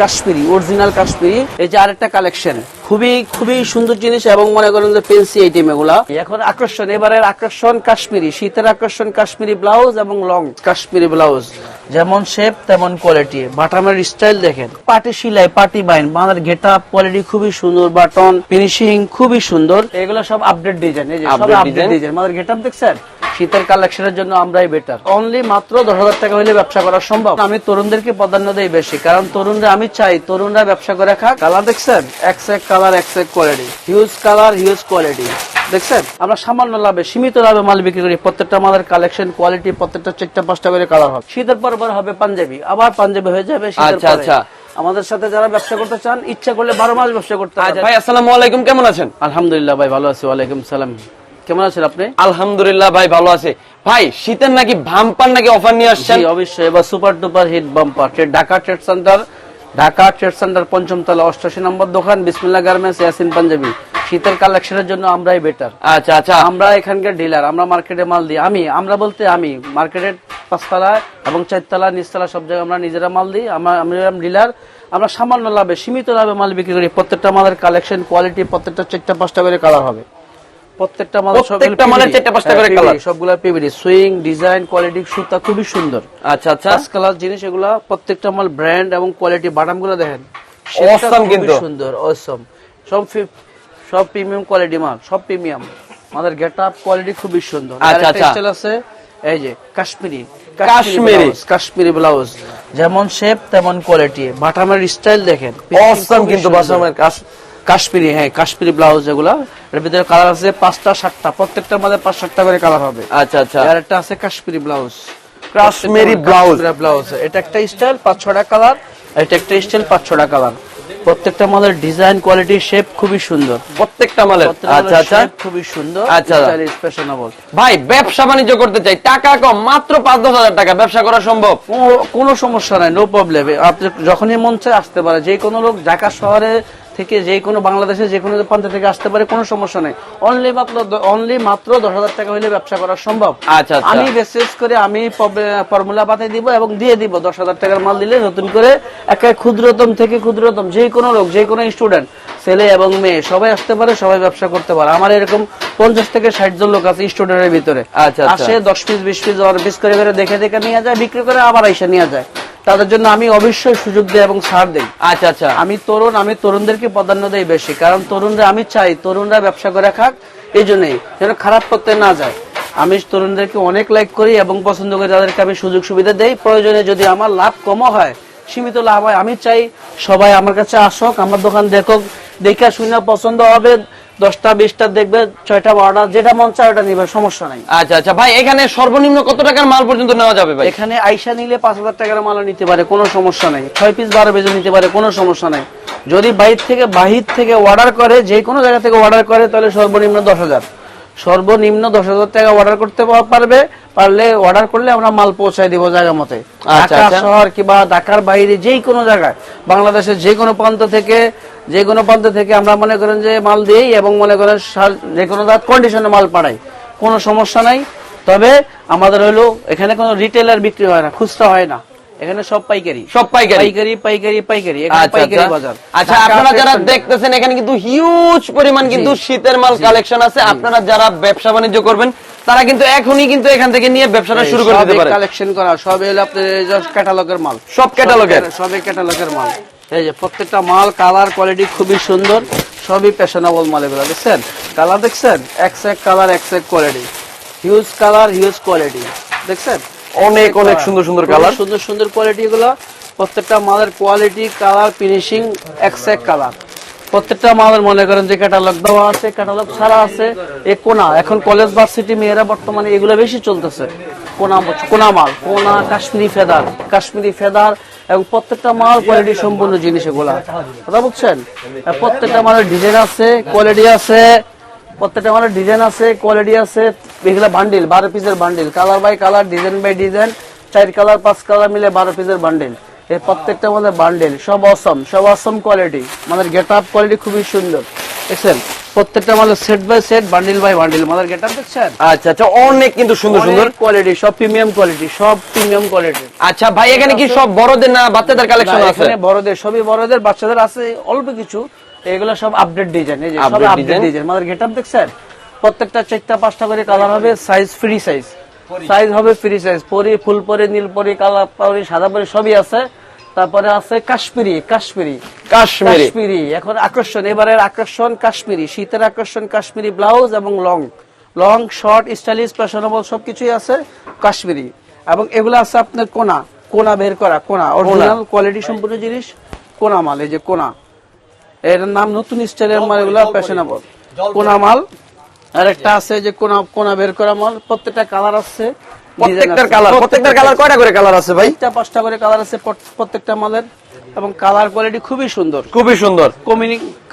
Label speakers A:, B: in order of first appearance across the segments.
A: Kashmiri original Kashmiri. এই যে আরেকটা কালেকশন খুবই খুবই সুন্দর জিনিস এবং মনে করেন যে পেন্সি আইটেম এগুলা। এখন আকর্ষণ এবারের আকর্ষণ কাশ্মীরি শীতের আকর্ষণ কাশ্মীরি ব্লাউজ এবং লং কাশ্মীরি ব্লাউজ যেমন শেপ তেমন কোয়ালিটি বাটামের স্টাইল দেখেন। পাটি সিলাই পাটি বাইন আমাদের গেট আপ কোয়ালিটি খুবই সুন্দর বাটন ফিনিশিং খুবই সুন্দর। এগুলো সব আপডেট ডিজাইন এই যে সব আপডেট ডিজাইন আমাদের গেট আপ দেখছেন? শীতের কালেকশনের জন্য আমরাই বেটার অনলি মাত্র দশ হাজার টাকা হলে ব্যবসা করা সম্ভব। আমি তরুণদেরকে প্রাধান্য দেই বেশি কারণ তরুণরা আমি চাই তরুণরা ব্যবসা করে খাক। কালার দেখছেন? এক কালার এক quality huge colour huge quality দেখছেন? আমরা সামান্য লাভে সীমিত লাভে মাল বিক্রি করি। প্রত্যেকটা মালের কালেকশন কোয়ালিটি প্রত্যেকটা চারটা পাঁচটা করে কালার হবে। শীতের পর পর হবে পাঞ্জাবি। আবার পাঞ্জাবি হয়ে যাবে
B: আচ্ছা, আচ্ছা।
A: আমাদের সাথে যারা ব্যবসা করতে চান ইচ্ছা করলে বারো মাস ব্যবসা করতে পারবেন
B: ভাই আসসালামু আলাইকুম। কেমন আছেন?
A: আলহামদুলিল্লাহ ভাই ভালো আছি। ওয়ালাইকুম সালাম। কেমন আছেন আপনি?
B: আলহামদুলিল্লাহ ভাই ভালো আছে। ভাই শীতের নাকি ভাম্পার নাকি অফার নিয়ে আসছেন?
A: অবশ্যই। এবার super duper hit bumper Dhaka trade centre Dhaka trade centre পঞ্চম তলা অষ্টাশি নম্বর দোকান বিসমিল্লা গার্মেন্টস ইয়াসিন পাঞ্জাবি। শীতের কালেকশনের জন্য আমরাই বেটার
B: আচ্ছা আচ্ছা।
A: আমরা এখানকার ডিলার আমরা মার্কেটে মাল দিই। আমি আমরা বলতে আমি মার্কেটের পাঁচতলা এবং চারতলা নিচতলা সব জায়গায় আমরা নিজেরা মাল দিই। আমরা আমরা ডিলার আমরা সামান্য লাভে সীমিত লাভে মাল বিক্রি করি। প্রত্যেকটা মালের কালেকশন কোয়ালিটি প্রত্যেকটা চারটা পাঁচটা করে কালার হবে। প্রত্যেকটা মাল
B: প্রত্যেকটা মালের চারটা পাঁচটা করে colour?
A: সবগুলা পিবিডি সুইং ডিজাইন কোয়ালিটি সুতা খুবই সুন্দর।
B: আচ্ছা আচ্ছা।
A: পাঁচ কালার জিনিস এগুলা প্রত্যেকটা মাল ব্র্যান্ড এবং কোয়ালিটি বাটাম দেখেন।
B: Awesome কিন্তু।
A: সুন্দর অসম সব সব প্রিমিয়াম কোয়ালিটি মাল সব প্রিমিয়াম আমাদের গেট কোয়ালিটি খুবই সুন্দর।
B: আচ্ছা, আচ্ছা।
A: স্টাইল আছে এই যে কাশ্মীরি।
B: কাশ্মীরি।
A: কাশ্মীরি। ব্লাউজ যেমন শেপ তেমন কোয়ালিটি বাটামের স্টাইল দেখেন।
B: অসম কিন্তু।
A: কাশ্মীরি হ্যাঁ কাশ্মীরি ব্লাউজ এগুলা। এর ভিতরে কালার আছে পাঁচটা সাতটা। প্রত্যেকটার মধ্যে পাঁচ সাতটা করে কালার হবে।
B: আচ্ছা আচ্ছা।
A: আর একটা আছে Kashmiri blouse
B: Kashmiri blouse
A: blouse এটা একটা স্টাইল পাঁচ ছটা কালার এটা একটা স্টাইল পাঁচ ছটা কালার প্রত্যেকটা মালের ডিজাইন কোয়ালিটি শেপ খুবই সুন্দর।
B: প্রত্যেকটা মালের? আচ্ছা আচ্ছা।
A: খুবই সুন্দর।
B: আচ্ছা।
A: ফ্যাশনেবল
B: ভাই ব্যবসা বাণিজ্য করতে চাই। টাকা কম মাত্র পাঁচ দশ হাজার টাকা। ব্যবসা করা সম্ভব?
A: কোনো সমস্যা নাই নো প্রবলেম আপনি যখনই মন চায় আসতে পারে। যে কোনো লোক ঢাকা শহরে থেকে যে কোনো বাংলাদেশে যে কোনো প্রান্ত থেকে আসতে পারে কোনো সমস্যা নেই। অনলি মাত্র অনলি মাত্র দশ হাজার টাকা হলে ব্যবসা করা সম্ভব।
B: আচ্ছা, আচ্ছা।
A: আমি বিশেষ করে আমি ফর্মুলা পাঠিয়ে দিব এবং দিয়ে দিব। দশ হাজার টাকার মাল দিলে নতুন করে একে ক্ষুদ্রতম থেকে ক্ষুদ্রতম যে কোনো লোক যে কোনো স্টুডেন্ট ছেলে এবং মেয়ে সবাই আসতে পারে সবাই ব্যবসা করতে পারে। আমার এরকম পঞ্চাশ থেকে ষাট জন লোক আছে স্টুডেন্টের ভিতরে।
B: আচ্ছা, আচ্ছা।
A: আসে দশ পিস বিশ পিস পিস করে করে দেখে দেখে নিয়ে যায় বিক্রি করে আবার এসে নিয়ে যায়। তাদের জন্য আমি অবশ্যই সুযোগ দিই এবং ছাড় দিই।
B: আচ্ছা আচ্ছা।
A: আমি তরুণ আমি তরুণদেরকে প্রাধান্য দেই বেশি। কারণ তরুণরা আমি চাই তরুণরা ব্যবসা করে খাক এই জন্যই যেন খারাপ করতে না যায়। আমি তরুণদেরকে অনেক লাইক করি এবং পছন্দ করি তাদেরকে আমি সুযোগ সুবিধা দেই। প্রয়োজনে যদি আমার লাভ কমও হয় সীমিত লাভ হয় আমি চাই সবাই আমার কাছে আসুক আমার দোকান দেখুক দেখে শুনে পছন্দ হবে দশটা বিশটা দেখবে ছয়টা বারোটা যেটা মন চায় ওটা নিবে সমস্যা নাই।
B: আচ্ছা আচ্ছা। ভাই এখানে সর্বনিম্ন কত টাকার মাল পর্যন্ত নেওয়া যাবে ভাই?
A: এখানে আইসা নিলে পাঁচ হাজার টাকার মালও নিতে পারে কোনো সমস্যা নাই। ছয় পিস বারো পিস নিতে পারে কোনো সমস্যা নাই। যদি বাহির থেকে বাহির থেকে অর্ডার করে যে কোনো জায়গা থেকে অর্ডার করে তাহলে সর্বনিম্ন দশ হাজার। সর্বনিম্ন দশ হাজার টাকা অর্ডার করতে পারবে পারলে অর্ডার করলে আমরা মাল পৌঁছায় দিব জায়গা মতে।
B: আচ্ছা,
A: ঢাকা
B: আচ্ছা।
A: শহর কিংবা ঢাকার বাইরে যে কোনো জায়গায় বাংলাদেশের যে কোনো প্রান্ত থেকে যে কোনো প্রান্ত থেকে আমরা মনে করেন যে মাল দিই এবং মনে করেন যে কোনো কন্ডিশনে মাল পাঠাই কোনো সমস্যা নাই। তবে আমাদের হলো এখানে কোনো রিটেলার বিক্রি হয় না খুচরা হয় না। এখানে সব পাইকারি।
B: সব পাইকারি?
A: পাইকারি পাইকারি পাইকারি।
B: আচ্ছা
A: পাইকারি
B: আচ্ছা।
A: বাজার।
B: আচ্ছা আপনারা যারা দেখতেছেন এখানে কিন্তু হিউজ পরিমাণ কিন্তু শীতের মাল কালেকশন আছে। আপনারা যারা ব্যবসা বাণিজ্য করবেন তারা কিন্তু এখনই কিন্তু এখান থেকে নিয়ে ব্যবসাটা শুরু করে দিতে পারে।
A: কালেকশন করা সব এলো আপনার ক্যাটালগের মাল।
B: সব ক্যাটালগের?
A: সবই ক্যাটালগের মাল। এই যে প্রত্যেকটা মাল কালার কোয়ালিটি খুবই সুন্দর সবই ফ্যাশনেবল মাল এগুলো দেখছেন? কালার দেখছেন? এক্স এক কালার এক্স এক quality huge colour huge quality দেখছেন?
B: অনেক অনেক সুন্দর সুন্দর কালার
A: সুন্দর সুন্দর কোয়ালিটি গুলো প্রত্যেকটা মালের কোয়ালিটি কালার ফিনিশিং এক্স এক কালার প্রত্যেকটা মালের মনে করেন যে ক্যাটালগ দেওয়া আছে ক্যাটালগ ছাড়া আছে এ কোনা। এখন কলেজ ভার্সিটি মেয়েরা বর্তমানে এগুলো বেশি চলতেছে। কোনা কোনা মাল কোনা কাশ্মীরি ফেদার। কাশ্মীরি ফেদার এবং প্রত্যেকটা মাল কোয়ালিটি সম্পূর্ণ জিনিস এগুলা। কথা বুঝছেন? প্রত্যেকটা মালের ডিজাইন আছে কোয়ালিটি আছে, প্রত্যেকটা মালের ডিজাইন আছে কোয়ালিটি আছে, এগুলো বান্ডিল বারো পিসের bundle colour by colour design by design চার কালার পাঁচ কালার মিলে বারো পিসের বান্ডিল এই প্রত্যেকটা আমাদের বান্ডেল সব অসম সব অসম কোয়ালিটি আমাদের গেট আপ কোয়ালিটি খুবই সুন্দর। দেখছেন? প্রত্যেকটা মালের set by set bundle by bundle get দেখছেন?
B: আচ্ছা আচ্ছা অনেক কিন্তু সুন্দর সুন্দর।
A: কোয়ালিটি সব প্রিমিয়াম কোয়ালিটি সব প্রিমিয়াম কোয়ালিটি
B: আচ্ছা ভাই এখানে কি সব বড়দের না বাচ্চাদের কালেকশন আছে?
A: এখানে বড়দের সবই বড়দের বাচ্চাদের আছে অল্প কিছু। এগুলো সব আপডেট ডিজাইন এই যে সব আপডেট? ডিজাইন গেটআপ দেখছেন? প্রত্যেকটা চারটা পাঁচটা করে কালার হবে সাইজ ফ্রি সাইজ সাইজ হবে ফ্রি সাইজ পরি ফুল পরি নীল পরি কালা পরি সাদা পরি সবই আছে। তারপরে আছে কাশ্মীরি কাশ্মীরি
B: কাশ্মীরি।
A: কাশ্মীরি। এখন আকর্ষণ এবারের আকর্ষণ কাশ্মীরি শীতের আকর্ষণ কাশ্মীরি ব্লাউজ এবং long long short stylish fashionable সবকিছুই আছে কাশ্মীরি। এবং এগুলো আছে আপনার কোনা কোনা বের করা কোনা অরিজিনাল কোয়ালিটি সম্পূর্ণ জিনিস কোনা মাল এই যে কোনা। এর নাম নতুন স্টাইলের মাল এগুলো ফ্যাশনেবল কোনা মাল আর একটা আছে যে কোনা কোনা বের করা মাল প্রত্যেকটা কালার আছে।
B: প্রত্যেকটার কালার প্রত্যেকটার কালার কয়টা করে কালার আছে ভাই?
A: চারটা পাঁচটা করে কালার আছে প্রত্যেকটা মালের। এবং কালার কোয়ালিটি খুবই সুন্দর।
B: খুবই সুন্দর।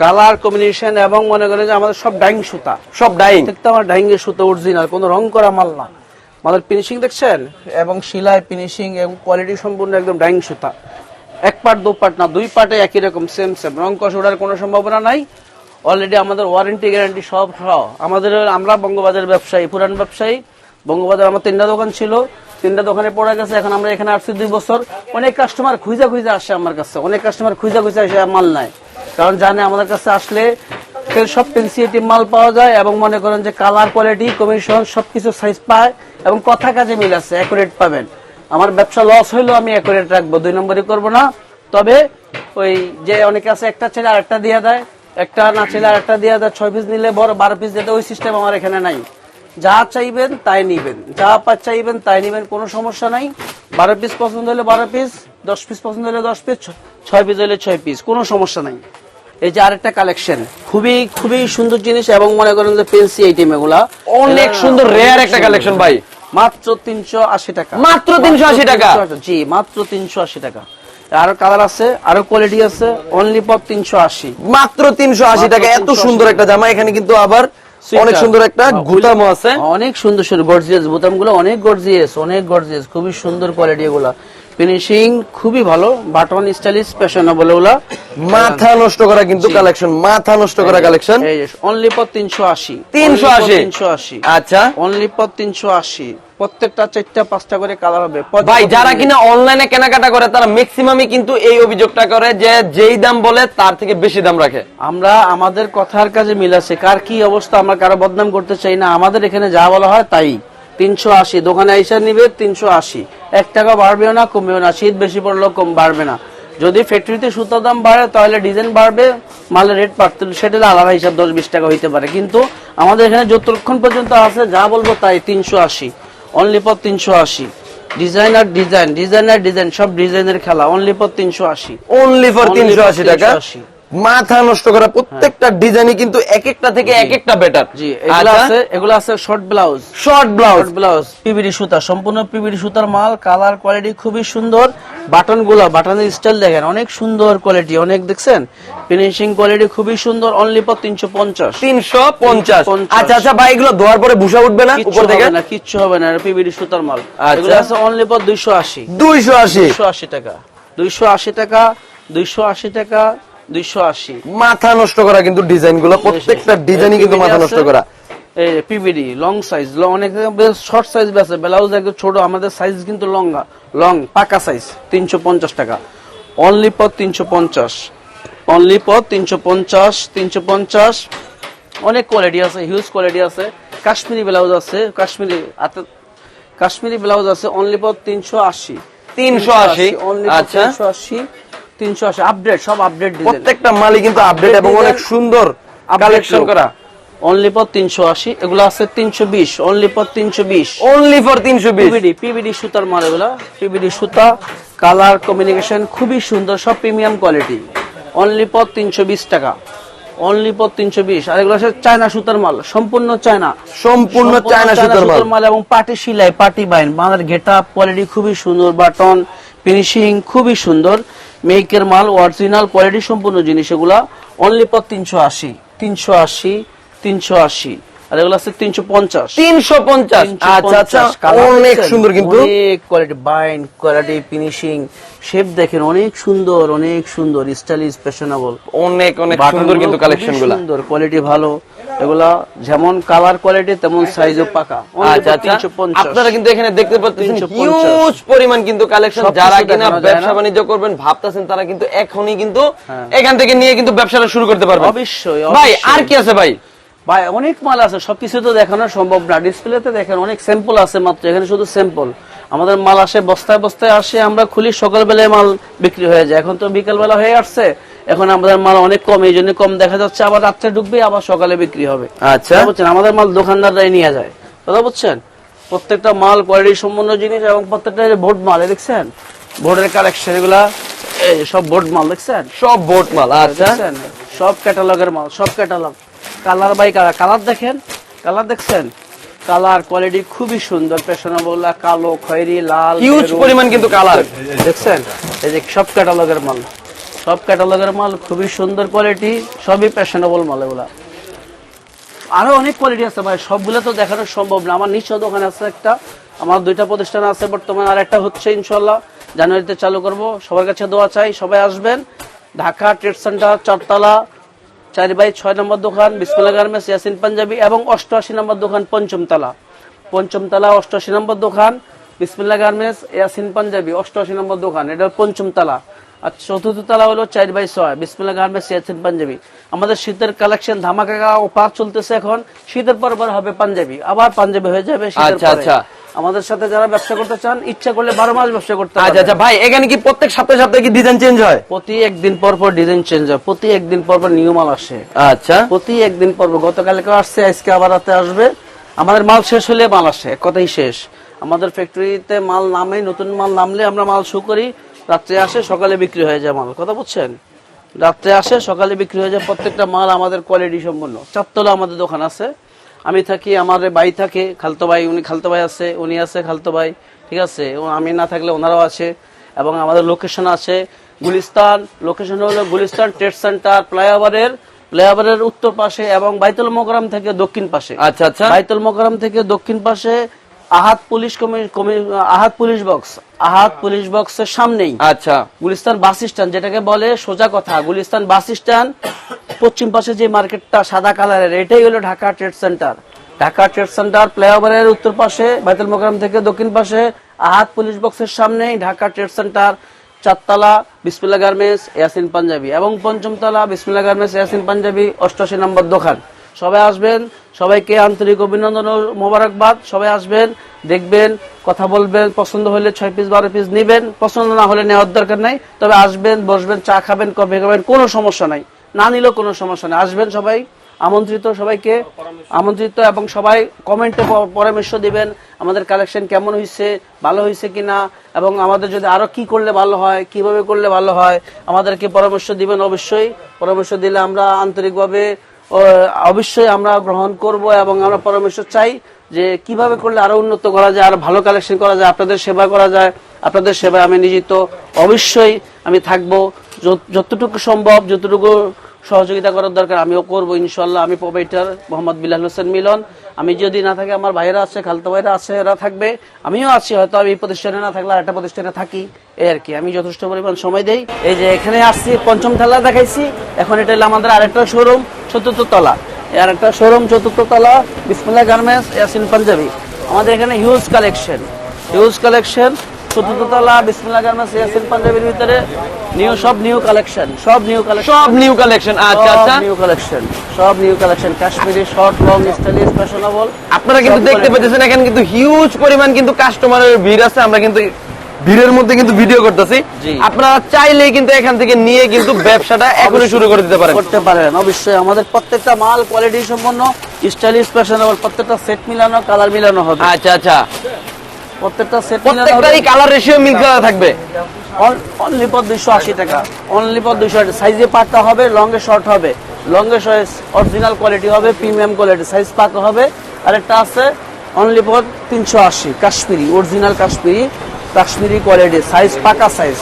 A: কালার কম্বিনেশন এবং মনে করেন যে আমাদের সব ডাইং সুতা।
B: সব ডাইং
A: প্রত্যেকটা আমার ডাইং এর সুতা অরিজিনাল কোনো রং করা মাল না। আমাদের ফিনিশিং দেখছেন? এবং সিলাই ফিনিশিং এবং কোয়ালিটি সম্পূর্ণ একদম ডাইং সুতা। এক পার্ট দু পার্ট না দুই পার্টে একই রকম সেম সেম রং কষ ওঠার কোনো সম্ভাবনা নাই। অলরেডি আমাদের ওয়ারেন্টি গ্যারান্টি সব সহ। আমাদের আমরা বঙ্গবাজার ব্যবসায়ী পুরান ব্যবসায়ী। বঙ্গবাজার আমার তিনটা দোকান ছিল, তিনটা দোকানে পড়ে গেছে, এখন আমরা এখানে আসছি দুই বছর। অনেক কাস্টমার খুঁজে খুঁজে আসে আমার কাছে, অনেক কাস্টমার খুঁজে খুঁজে আসে মাল নাই। কারণ জানে আমাদের কাছে আসলে সব পেন্সিয়েটিভ মাল পাওয়া যায় এবং মনে করেন যে কালার কোয়ালিটি কমিশন সবকিছু সাইজ পায় এবং কথা কাজে মিল আছে অ্যাকুরেট পাবেন। আমার ব্যবসা লস হইলেও আমি অ্যাকুরেট রাখব, দুই নম্বরই করব না। তবে ওই যে অনেকে আছে, একটা ছেলে আরেকটা দিয়ে দেয়, একটা না ছেলে আরেকটা দিয়ে দেয়, ছয় পিস নিলে বড়, বারো পিস দিতে ওই সিস্টেম আমার এখানে নাই। যা চাইবেন তাই নিবেন। যা পা চাইবেন তাই নিবেন কোনো সমস্যা নাই। বারো পিস পছন্দ হলে বারো পিস দশ পিস পছন্দ হলে দশ পিস ছয় পিস হলে ছয় পিস কোনো সমস্যা নাই। এই যে আরেকটা কালেকশন খুবই খুবই সুন্দর জিনিস এবং মনে করেন যে পেন্সি আইটেম এগুলা।
B: অনেক সুন্দর রেয়ার একটা কালেকশন ভাই।
A: মাত্র তিনশো আশি টাকা।
B: মাত্র 380 টাকা?
A: 380 জি মাত্র তিনশো আশি টাকা। আরও কালার আছে আরও কোয়ালিটি আছে অনলি পর তিনশো আশি।
B: মাত্র তিনশো আশি টাকা এত সুন্দর একটা জামা। এখানে কিন্তু আবার অনেক সুন্দর একটা গুদামও আছে।
A: অনেক সুন্দর সুন্দর গর্জিয়াসগুলো অনেক গর্জিয়াস অনেক গর্জিয়াস খুবই সুন্দর কোয়ালিটি এগুলা। ফিনিশিং খুবই ভালো বাটন স্টাইলিশ ফ্যাশনেবল ওগুলা
B: মাথা নষ্ট করা কিন্তু কালেকশন মাথা নষ্ট করা কালেকশন
A: অনলি পর তিনশো আশি
B: তিনশো আশি।
A: তিনশো আশি।
B: আচ্ছা।
A: অনলি পর তিনশো আশি। প্রত্যেকটা চারটা পাঁচটা করে কালার হবে।
B: ভাই যারা কিনা অনলাইনে কেনাকাটা করে তারা ম্যাক্সিমামই কিন্তু এই অভিযোগটা করে যে যেই দাম বলে তার থেকে বেশি দাম রাখে।
A: আমরা আমাদের কথার কাজে মিল আছে। কার কি অবস্থা আমরা কারও বদনাম করতে চাই না। আমাদের এখানে যা বলা হয় তাই। তিনশো আশি দোকানে আইসা নিবে তিনশো আশি। এক টাকা বাড়বেও না কমবেও না। শীত বেশি পড়লেও কম বাড়বে না। যদি ফ্যাক্টরিতে সুতার দাম বাড়ে তাহলে ডিজাইন বাড়বে মালের রেট বাড়তে সেটা আলাদা হিসাব দশ বিশ টাকা হইতে পারে। কিন্তু আমাদের এখানে যতক্ষণ পর্যন্ত আছে যা বলব তাই তিনশো আশি। অনলি পর তিনশো আশি ডিজাইনার ডিজাইন ডিজাইনার ডিজাইন সব ডিজাইনের খেলা অনলি পর তিনশো আশি
B: অনলি ফর তিনশো আশি টাকা?
A: 380
B: মাথা নষ্ট করা প্রত্যেকটা ডিজাইনই কিন্তু এক একটা থেকে এক একটা বেটার
A: জি এগুলো আছে এগুলো আছে short blouse
B: short blouse
A: blouse PBD সুতা সম্পূর্ণ পিবিডি সুতার মাল কালার কোয়ালিটি খুবই সুন্দর। বাটনগুলো বাটনের স্টাইল দেখেন অনেক সুন্দর কোয়ালিটি অনেক দেখছেন? ফিনিশিং কোয়ালিটি খুবই সুন্দর অনলি পর তিনশো পঞ্চাশ।
B: তিনশো পঞ্চাশ।
A: 350
B: আচ্ছা আচ্ছা ভাই এগুলো ধোয়ার পরে ভুষা উঠবে না
A: কিচ্ছু
B: উপর থেকে?
A: হবে না কিচ্ছু হবে না পিবিডি সুতার মাল।
B: আচ্ছা।
A: এগুলো আছে অনলি পর দুইশো আশি।
B: দুইশো আশি।
A: দুইশো আশি টাকা। দুইশো আশি টাকা দুইশো আশি টাকা
B: মাথা নষ্ট করা কিন্তু ডিজাইনগুলো প্রত্যেকটা ডিজাইনই কিন্তু মাথা নষ্ট করা।
A: এই পিবিডি লং সাইজ অনেক শর্ট সাইজ আছে। ব্লাউজ একদম ছোট আমাদের সাইজ কিন্তু লঙ্গা লং পাকা সাইজ তিনশো পঞ্চাশ টাকা। অনলি পর তিনশো পঞ্চাশ। অনলি পর তিনশো পঞ্চাশ তিনশো পঞ্চাশ। অনেক কোয়ালিটি আছে হিউজ কোয়ালিটি আছে। কাশ্মীরি ব্লাউজ আছে কাশ্মীরি কাশ্মীরি ব্লাউজ আছে অনলি পর তিনশো আশি।
B: 380
A: অনলি
B: আচ্ছা।
A: তিনশো আশি আপডেট সব আপডেট
B: প্রত্যেকটা মালই কিন্তু আপডেট এবং অনেক সুন্দর কালেকশন করা।
A: অনলি তিনশো আশি এগুলো আছে তিনশো বিশ অনলি পর তিনশো বিশ।
B: অনলি ফর তিনশো বিশ।
A: পিবিডি পিবিডি সুতার মাল এগুলা। পিবিডি সুতা কালার কমিউনিকেশন খুবই সুন্দর সব প্রিমিয়াম কোয়ালিটি অনলি তিনশো বিশ টাকা। অনলি পর তিনশো বিশ। আর এগুলো আছে চায়না সুতার মাল সম্পূর্ণ চায়না।
B: সম্পূর্ণ চায়না সুতার মাল।
A: মাল এবং পাটি সিলাই পাটি বাইন। মালের গেট আপ কোয়ালিটি খুবই সুন্দর বাটন ফিনিশিং খুবই সুন্দর। মেকের মাল অরিজিনাল কোয়ালিটি সম্পূর্ণ জিনিস এগুলা অনলি পর তিনশো আশি তিনশো আশি তিনশো আশি। আর এগুলো আছে তিনশো পঞ্চাশ।
B: তিনশো পঞ্চাশ। আচ্ছা আচ্ছা। অনেক সুন্দর কিন্তু।
A: অনেক কোয়ালিটি বাইন কোয়ালিটি ফিনিশিং শেপ দেখেন অনেক সুন্দর অনেক সুন্দর স্টাইলিশ ফ্যাশনেবল
B: অনেক অনেক সুন্দর কিন্তু কালেকশনগুলা।
A: সুন্দর কোয়ালিটি ভালো। এগুলা যেমন কালার কোয়ালিটি তেমন সাইজও পাকা।
B: আচ্ছা আচ্ছা আপনারা কিন্তু এখানে দেখতে পাচ্ছেন হিউজ পরিমাণ কিন্তু কালেকশন যারা কিনা ব্যবসা বাণিজ্য করবেন ভাবতেছেন তারা কিন্তু এখনই কিন্তু
A: হ্যাঁ।
B: এখান থেকে নিয়ে কিন্তু ব্যবসাটা শুরু করতে পারবেন।
A: অবশ্যই,
B: ভাই আর কি আছে ভাই?
A: ভাই অনেক মাল আছে সবকিছু তো দেখানো সম্ভব না। ডিসপ্লেতে দেখেন অনেক স্যাম্পল আছে মাত্র এখানে শুধু স্যাম্পল আমাদের মাল আসে বস্তায় বস্তায় আসে আমরা খুলি সকালবেলায় মাল বিক্রি হয়ে যায়। এখন তো বিকালবেলা হয়ে আসছে এখন আমাদের মাল অনেক কম এই জন্য কম দেখা যাচ্ছে। আবার রাত্রে ঢুকবে আবার সকালে বিক্রি হবে।
B: আচ্ছা।
A: বুঝছেন আমাদের মাল দোকানদাররাই নিয়ে যায়। কথা বুঝছেন প্রত্যেকটা মাল কোয়ালিটি সম্পন্ন জিনিস এবং প্রত্যেকটা বোর্ড মাল দেখছেন? বোর্ডের কালেকশন এগুলা সব বোর্ড মাল দেখছেন?
B: সব বোট মাল আচ্ছা।
A: সব ক্যাটালগের মাল সব catalogue colour by colour colour দেখেন? কালার দেখছেন? কালার কোয়ালিটি খুবই সুন্দর ফ্যাশনেবল কালো খয়েরি লাল
B: হিউজ পরিমাণ কিন্তু কালার
A: দেখছেন? এই যে সব ক্যাটালগের মাল। সব ক্যাটালগের মাল খুবই সুন্দর কোয়ালিটি সবই ফ্যাশনেবল মাল এগুলা। আরও অনেক কোয়ালিটি আছে ভাই, সবগুলো তো দেখানো সম্ভব না। আমার নিশ্চয় দোকান আছে একটা, আমার দুইটা প্রতিষ্ঠান আছে বর্তমানে, আর একটা হচ্ছে ইনশাল্লাহ জানুয়ারিতে চালু করব। সবার কাছে দোয়া চাই, সবাই আসবেন। ঢাকা ট্রেড সেন্টার, চারতলা, চার বাই ছয় নম্বর দোকান বিসমুল্লাহ গার্মেন্টস, ইয়াসিন পাঞ্জাবি, এবং অষ্টআশি নম্বর দোকান, পঞ্চমতলা। পঞ্চমতলা, অষ্টআশি নম্বর দোকান বিসমুল্লাহ গার্মেন্টস, ইয়াসিন পাঞ্জাবি, অষ্টআশি নম্বর দোকান, এটা পঞ্চমতলা। আর চতুর্থ তলা হলো চার বাই ছয়। বিসমুল্লাহ গার্মেন্টস ইয়াসিন পাঞ্জাবি। আমাদের শীতের কালেকশন ধামাকা অফার চলতেছে এখন। শীতের পর হবে পাঞ্জাবি। আবার পাঞ্জাবি হয়ে যাবে শীতের
B: আচ্ছা,
A: পরে।
B: আচ্ছা।
A: আমাদের সাথে যারা ব্যবসা করতে চান ইচ্ছা করলে বারো মাস ব্যবসা করতে
B: আচ্ছা আচ্ছা। ভাই এখানে কি প্রত্যেক সপ্তাহে সপ্তাহে কি ডিজাইন চেঞ্জ হয়?
A: প্রতি একদিন পর পর ডিজাইন চেঞ্জ হয়। প্রতি একদিন পর পর নিউ মাল আসে।
B: আচ্ছা।
A: প্রতি একদিন পর পর। গতকালকে আসছে আজকে আবার রাতে আসবে। আমাদের মাল শেষ হলে মাল আসে এক কথাই শেষ। আমাদের ফ্যাক্টরিতে মাল নামে নতুন মাল নামলে আমরা মাল শু করি। রাত্রে আসে সকালে বিক্রি হয়ে যায় মাল। কথা বুঝছেন? রাত্রে আসে সকালে বিক্রি হয়ে যায় প্রত্যেকটা মাল আমাদের কোয়ালিটি সম্পন্ন। চারতলা আমাদের দোকান আছে। আমি থাকি আমার ভাই থাকে খালতো ভাই উনি খালতো ভাই আছে উনি আছে খালতো ভাই ঠিক আছে? আমি না থাকলে ওনারাও আছে। এবং আমাদের লোকেশন আছে গুলিস্তান। লোকেশন হলো গুলিস্তান ট্রেড সেন্টার ফ্লাইওভারের ফ্লাইওভারের উত্তর পাশে এবং বাইতুল মোকরাম থেকে দক্ষিণ পাশে।
B: আচ্ছা আচ্ছা।
A: বাইতুল মোকরাম থেকে দক্ষিণ পাশে আহাত পুলিশ আহাত পুলিশ বক্স আহাত পুলিশ বক্সের সামনেই।
B: আচ্ছা।
A: গুলিস্তান বাস স্ট্যান্ড যেটাকে বলে সোজা কথা গুলিস্তান বাস স্ট্যান্ড পশ্চিম পাশে যে মার্কেটটা সাদা কালারের এটাই হলো Dhaka trade centre. Dhaka trade centre ফ্লাইওভারের উত্তর পাশে বাইতুল মোকারম থেকে দক্ষিণ পাশে আহাত পুলিশ বক্সের সামনেই ঢাকা ট্রেড সেন্টার চারতলা বিসমিল্লা গার্মেন্টস ইয়াসিন পাঞ্জাবি এবং পঞ্চমতলা বিসমিল্লা গার্মেন্টস ইয়াসিন পাঞ্জাবি অষ্টআশি নম্বর দোকান। সবাই আসবেন, সবাইকে আন্তরিক অভিনন্দন ও মোবারকবাদ, সবাই আসবেন, দেখবেন, কথা বলবেন, পছন্দ হলে ছয় পিস বারো পিস নিবেন, পছন্দ না হলে নেওয়ার দরকার নাই, তবে আসবেন, বসবেন, চা খাবেন, কফি খাবেন, কোনো সমস্যা নাই। না নিলেও কোনো সমস্যা নাই। আসবেন সবাই, আমন্ত্রিত সবাইকে, আমন্ত্রিত এবং সবাই কমেন্টে পরামর্শ দিবেন, আমাদের কালেকশন কেমন হয়েছে ভালো হয়েছে কিনা, এবং আমাদের যদি আরও কি করলে ভালো হয়, কীভাবে করলে ভালো হয়, আমাদেরকে পরামর্শ দিবেন অবশ্যই। পরামর্শ দিলে আমরা আন্তরিকভাবে অবশ্যই আমরা গ্রহণ করব এবং আমরা পরামর্শ চাই যে কীভাবে করলে আরও উন্নত করা যায়, আরও ভালো কালেকশন করা যায়, আপনাদের সেবা করা যায়, আপনাদের সেবায় আমি নিয়োজিত। অবশ্যই আমি থাকব, যত- যতটুকু সম্ভব, যতটুকু সহযোগিতা করার দরকার, আমিও করব ইনশাল্লাহ আমি প্রোভাইটার মোহাম্মদ বিলাল হোসেন মিলন। আমি যদি না থাকি, আমার ভাইরা আছে, খালতো ভাইরা আছে, এরা থাকবে। আমিও আছি, হয়তো আমি এই প্রতিষ্ঠানে না থাকলে একটা প্রতিষ্ঠানে থাকি এই আর কি। আমি যথেষ্ট পরিমাণ সময় দেই। এই যে এখানে আসছি, পঞ্চম থালা দেখাইছি। এখন এটা হলো আমাদের আরেকটা শোরুম চতুর্থ তলা। আর একটা শোরুম চতুর্থ তলা, বিসমুল্লাহ গার্মেন্টস, ইয়াসিন পাঞ্জাবি। আমাদের এখানে হিউজ কালেকশন হিউজ কালেকশন চতুর্থ তলা বিসমুল্লাহ গার্মেন্টস ইয়াসিন পাঞ্জাবির ভিতরে নিউ সব নিউ কালেকশন সব নিউ কালেকশন।
B: সব নিউ কালেকশন আচ্ছা আচ্ছা।
A: নিউ কালেকশন সব new collection Kashmiri short long stylish fashionable
B: আপনারা কিন্তু দেখতে পাচ্ছেন এখানে কিন্তু হিউজ পরিমাণ কিন্তু কাস্টমারের ভিড় আছে আমরা কিন্তু ভিড়ের মধ্যে কিন্তু ভিডিও করতেছি। আপনারা চাইলেই কিন্তু এখান থেকে নিয়ে কিন্তু ব্যবসাটা এখনই শুরু করে দিতে পারেন।
A: করতে পারেন অবশ্যই। আমাদের প্রত্যেকটা মাল কোয়ালিটি সম্পন্ন স্টাইলিশ ফ্যাশনেবল প্রত্যেকটা সেট মিলানো কালার মিলানো হবে।
B: আচ্ছা আচ্ছা।
A: প্রত্যেকটা সেট
B: প্রত্যেকটারই কালার রেশিও মিল করা থাকবে।
A: অনলি পর দুইশো আশি টাকা। অনলি পর দুইশো সাইজে পাকা হবে লঙ্গে শর্ট হবে। লঙ্গে অরিজিনাল কোয়ালিটি হবে প্রিমিয়াম কোয়ালিটি সাইজ পাকা হবে আর একটা আছে অনলি পর তিনশো আশি। Kashmiri original Kashmiri Kashmiri quality size পাকা সাইজ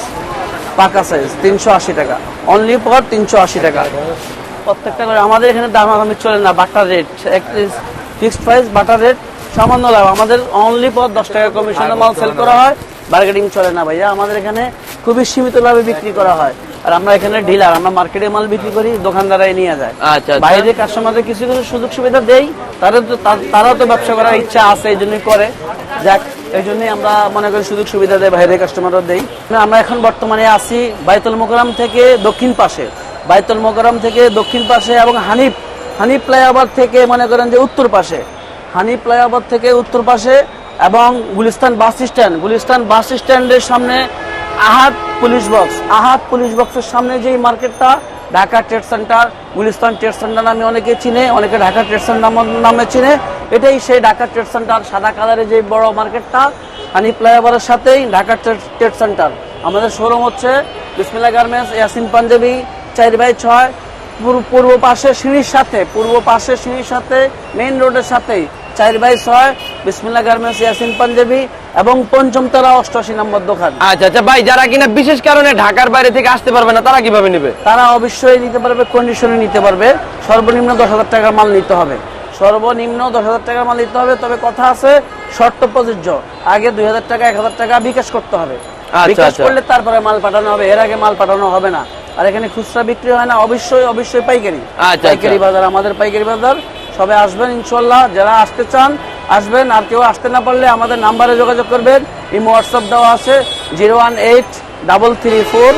A: পাকা সাইজ তিনশো আশি টাকা। অনলি পর তিনশো আশি টাকা। প্রত্যেকটা করে আমাদের এখানে দাম আমি চলে না বাটার রেট এক ফিক্সড প্রাইস বাটার রেট সামান্য লাভ। আমাদের অনলি পর দশ টাকা কমিশনের মাল সেল করা হয়। বার্গেটিং চলে না ভাইয়া। আমাদের এখানে খুবই সীমিত লাভে বিক্রি করা হয়। আর আমরা এখানে ডিলার আমরা মার্কেটে মাল বিক্রি করি দোকানদারাই নিয়ে যায়।
B: আচ্ছা, আচ্ছা।
A: বাইরে কাস্টমারদের কিছু কিছু সুযোগ সুবিধা দেই তারা তো তা- তারাও তো ব্যবসা করার ইচ্ছা আছে এই জন্যই করে। যাক এই জন্যই আমরা মনে করি সুযোগ সুবিধা দেয় বাইরে কাস্টমারও দেই। আমরা এখন বর্তমানে আছি বাইতুল মোকারম থেকে দক্ষিণ পাশে। বাইতুল মোকারম থেকে দক্ষিণ পাশে এবং হানিফ হানিফ ফ্লাইওভার থেকে মনে করেন যে উত্তর পাশে। হানিফ ফ্লাইওভার থেকে উত্তর পাশে এবং Gulistan bus stand. Gulistan bus স্ট্যান্ডের সামনে আহাত পুলিশ বক্স। আহাত পুলিশ বক্সের সামনে যেই মার্কেটটা, Dhaka trade centre, Gulistan trade centre নামে অনেকে চিনে, অনেকে ঢাকা ট্রেড সেন্টার নামে চিনে। এটাই সেই ঢাকা ট্রেড সেন্টার, সাদা কালারের যে বড় মার্কেটটা, হানি ফ্লাইওভারের সাথেই ঢাকা ট্রেড সেন্টার। আমাদের শোরুম হচ্ছে বিসমিল্লা গার্মেন্টস, ইয়াসিন পাঞ্জাবি, চার বাই ছয় পূর্ব পাশে সিঁড়ির সাথে, পূর্ব পাশে সিঁড়ির সাথে, মেইন রোডের সাথেই। চার বাই ছয় বিসমিল্লা গার্মেন্টস ইয়াসিন পাঞ্জাবি এবং পঞ্চমতলা অষ্টআশি নম্বর দোকান।
B: আচ্ছা আচ্ছা ভাই যারা কিনা বিশেষ কারণে ঢাকার বাইরে থেকে আসতে পারবে না তারা কীভাবে নেবে?
A: তারা অবশ্যই নিতে পারবে কন্ডিশনে নিতে পারবে। সর্বনিম্ন দশ হাজার টাকার মাল নিতে হবে। সর্বনিম্ন দশ হাজার টাকার মাল নিতে হবে তবে কথা আছে শর্ত প্রযোজ্য। আগে দুই হাজার টাকা এক হাজার টাকা বিকাশ করতে হবে।
B: আচ্ছা,
A: বিকাশ
B: আচ্ছা।
A: করলে তারপরে মাল পাঠানো হবে এর আগে মাল পাঠানো হবে না। আর এখানে খুচরা বিক্রি হয় না অবশ্যই অবশ্যই পাইকারি।
B: আচ্ছা,
A: পাইকারি। বাজার আমাদের পাইকারি বাজার। সবাই আসবেন ইনশাল্লাহ, যারা আসতে চান আসবেন, আর কেউ আসতে না পারলে আমাদের নাম্বারে যোগাযোগ করবেন ইমো হোয়াটসঅ্যাপ দেওয়া আছে zero one eight, double three four,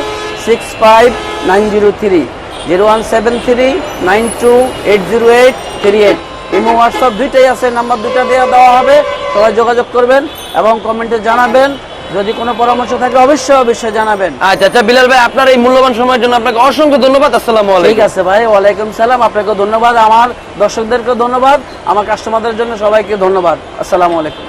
A: six five, nine zero three, zero one seven three, nine two eight zero eight three eight imo WhatsApp দুইটাই আছে, নাম্বার দুইটা দেওয়া দেওয়া হবে, সবাই যোগাযোগ করবেন এবং কমেন্টে জানাবেন। যদি কোনো পরামর্শ থাকে অবশ্যই অবশ্যই জানাবেন।
B: আচ্ছা আচ্ছা বিলাল ভাই আপনার এই মূল্যবান সময়ের জন্য আপনাকে অসংখ্য ধন্যবাদ আসসালামু আলাইকুম।
A: ঠিক আছে ভাই ওয়ালাইকুম সালাম আপনাকে ধন্যবাদ আমার দর্শকদেরকে ধন্যবাদ আমার কাস্টমারদের জন্য সবাইকে ধন্যবাদ আসসালামু আলাইকুম।